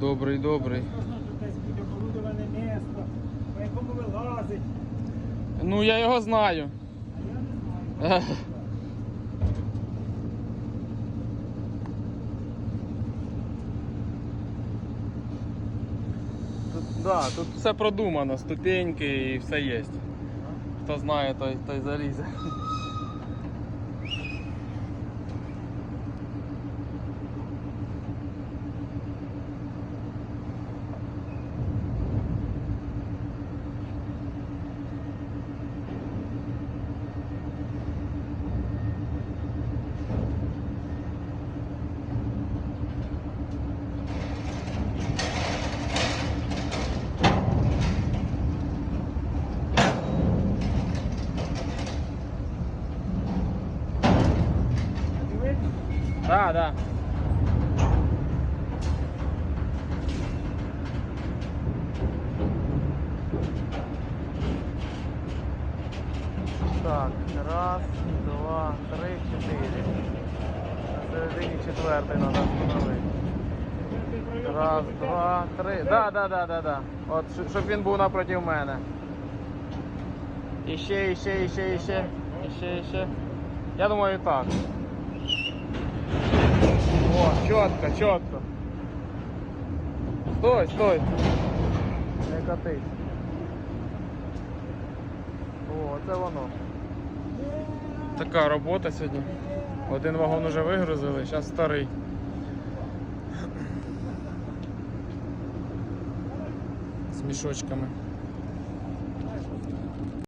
Добрий, добрий. Десь буде оборудоване місто, по якому вилазить. Ну я його знаю. А я не знаю. Тут, да, тут все продумано, ступеньки і все є. Хто знає, той, той залізе. Да, да. Так, раз, два, три, чотири. На середині четвертий треба встановити. ти Раз, два, три. Да, да, да, да, да. От, щ- щоб він був напроти мене. Іще, іще, іще, іще. Іще, іще. Я думаю, так. Чітко, чітко. Стой, стой. Не катись. О, це воно. Така робота сьогодні. Один вагон уже вигрузили, зараз старий. З мішочками.